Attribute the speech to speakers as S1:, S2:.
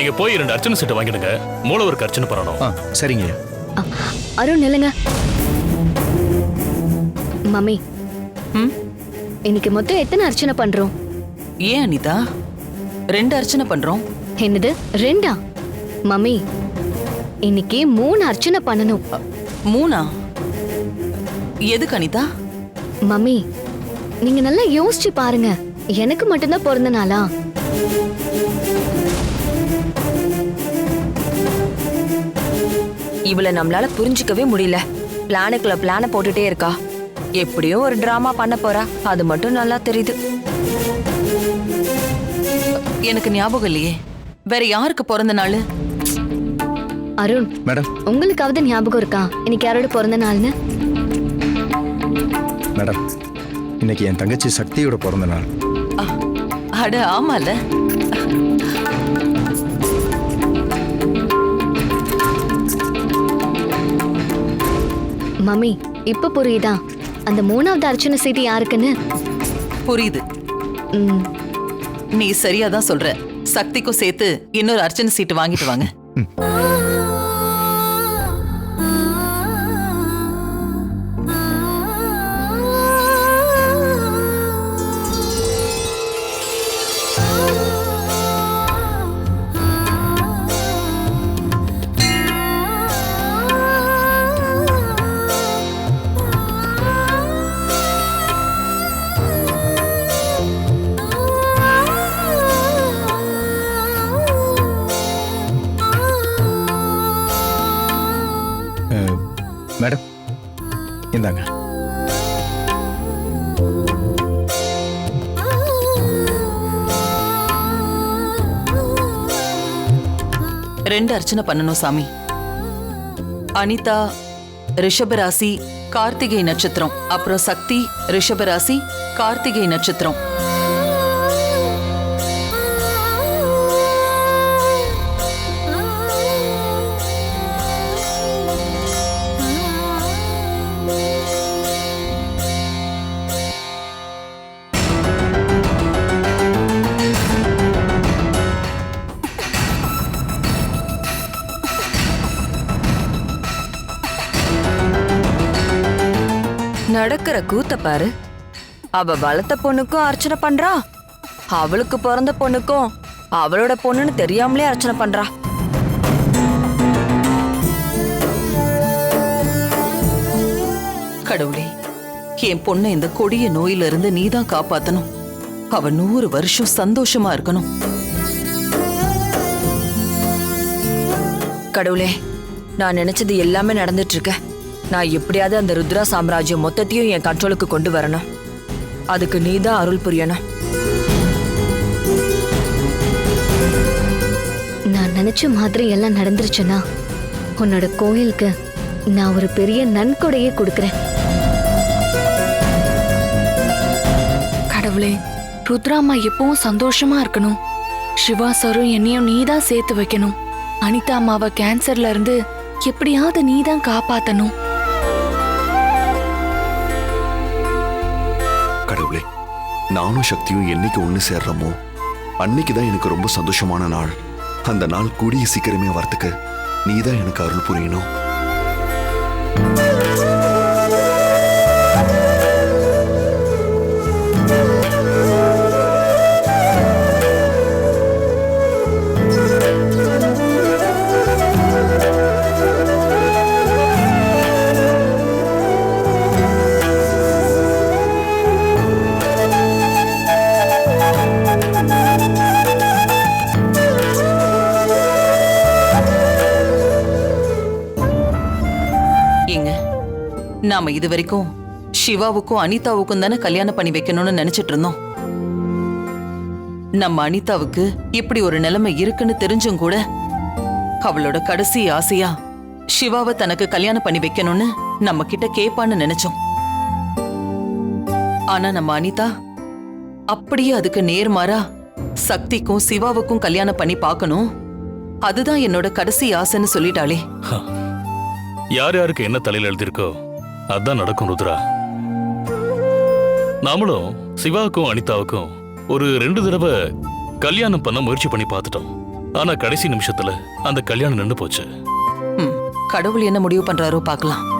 S1: நீங்க போய் ரெண்டு அர்ச்சனை செட்டு வாங்கிடுங்க. மூலவருக்கு அர்ச்சனை பண்ணணும்.
S2: ஆ சரிங்க.
S3: அருண் நில்லுங்க. மம்மி.
S4: ம்?
S3: இன்னைக்கு மொத்தம் எத்தனை அர்ச்சனை பண்றோம்?
S4: ஏன் அனிதா? ரெண்டு அர்ச்சனை பண்றோம்.
S3: என்னது? ரெண்டா? மம்மி இன்னைக்கு மூணு அர்ச்சனை பண்ணணும்.
S4: மூணா? எதுக்கு அனிதா?
S3: மம்மி நீங்க நல்லா யோசிச்சு பாருங்க. எனக்கு மட்டும்தான் பிறந்த நாளா?
S5: இவளை நம்மளால புரிஞ்சுக்கவே முடியல. பிளானுக்குள்ள பிளான போட்டுட்டே இருக்கா. எப்படியோ ஒரு டிராமா பண்ண போறா. அது மட்டும் நல்லா தெரியுது.
S4: எனக்கு ஞாபகம் இல்லையே. வேற யாருக்கு பிறந்த நாள்?
S3: அருண்
S2: மேடம்.
S3: உங்களுக்காவது ஞாபகம் இருக்கா? இன்னைக்கு யாரோட பிறந்த நாள்னு?
S2: மேடம் இன்னைக்கு என் தங்கச்சி சக்தியோட பிறந்த நாள்.
S4: அட ஆமால
S3: மம்மி இப்ப புரியுதா? அந்த மூணாவது அர்ச்சனை சீட்டு யாருக்குன்னு?
S4: புரியுது.
S3: ம்,
S4: நீ சரியா தான் சொல்ற. சக்திக்கும் சேர்த்து இன்னொரு அர்ச்சனை சீட்டு வாங்கிட்டு வாங்க.
S2: மேடம் இந்தாங்க.
S4: ரெண்டு அர்ச்சனை பண்ணணும் சாமி. அனிதா ரிஷபராசி கார்த்திகை நட்சத்திரம். அப்புறம் சக்தி ரிஷபராசி கார்த்திகை நட்சத்திரம்.
S5: நடக்கிற கூத்த பாரு. அவ வளர்த்த பொண்ணுக்கும் அர்ச்சனை பண்றா. அவளுக்கு பிறந்த பொண்ணுக்கும் அவளோட பொண்ணுன்னு தெரியாமலே அர்ச்சனை பண்றா.
S4: கடவுளே என் பொண்ணை இந்த கொடிய நோயில இருந்து நீதான் காப்பாத்தணும். அவ நூறு வருஷம் சந்தோஷமா இருக்கணும்.
S5: கடவுளே நான் நினைச்சது எல்லாமே நடந்துட்டு இருக்க. நான் எப்படியாவது அந்த ருத்ரா சாம்ராஜ்யம் மொத்தத்தையும் என் கண்ட்ரோலுக்கு கொண்டு வரணும். அதுக்கு நீதான் அருள் புரியணும்.
S3: நான் நினைச்ச மாதிரி எல்லாம் நடந்துருச்சுன்னா உன்னோட கோயிலுக்கு நான் ஒரு பெரிய நன்கொடையே கொடுக்கறேன்.
S6: கடவுளே ருத்ராமா எப்பவும் சந்தோஷமா இருக்கணும். சிவா சரும் என்னையும் நீதான் சேர்த்து வைக்கணும். அனிதா அம்மாவை கேன்சர்ல இருந்து எப்படியாவது நீதான் காப்பாத்தணும்.
S7: நானும் சக்தியும் என்னைக்கு ஒன்று சேர்றோமோ அன்னைக்கு தான் எனக்கு ரொம்ப சந்தோஷமான நாள். அந்த நாள் கூடிய சீக்கிரமே வரத்துக்கு நீ தான் எனக்கு அருள் புரியணும்.
S4: நாம இது வரைக்கும் சிவாவுக்கும் அனிதாவுக்கும் தானே கல்யாணம் பண்ணி வைக்கணும்னு நினைச்சிட்டு இருந்தோம். நம்ம அனிதாவுக்கு இப்படி ஒரு நிலைமை இருக்குன்னு தெரிஞ்சும் கூட அவளோட கடைசி ஆசையா சிவாவை தனக்கு கல்யாணம் பண்ணி வைக்கணும்னு நம்ம கிட்ட கேப்பான்னு நினைச்சோம். ஆனா நம்ம அனிதா அப்படியே அதுக்கு நேர்மாறா சக்திக்கும் சிவாவுக்கும் கல்யாணம் பண்ணி பார்க்கணும். அதுதான் என்னோட கடைசி ஆசைன்னு சொல்லிட்டாளே.
S1: யார் யாருக்கு என்ன தலையில் எழுதியிருக்கோ? அதான் நடக்கும் ருத்ரா. நாமளும் சிவாவுக்கும் அனிதாவுக்கும் ஒரு ரெண்டு தடவை கல்யாணம் பண்ண முயற்சி பண்ணி பார்த்துட்டோம். ஆனா கடைசி நிமிஷத்துல அந்த கல்யாணம் நின்று போச்சு.
S4: கடவுள் என்ன முடிவு பண்றாரோ பார்க்கலாம்.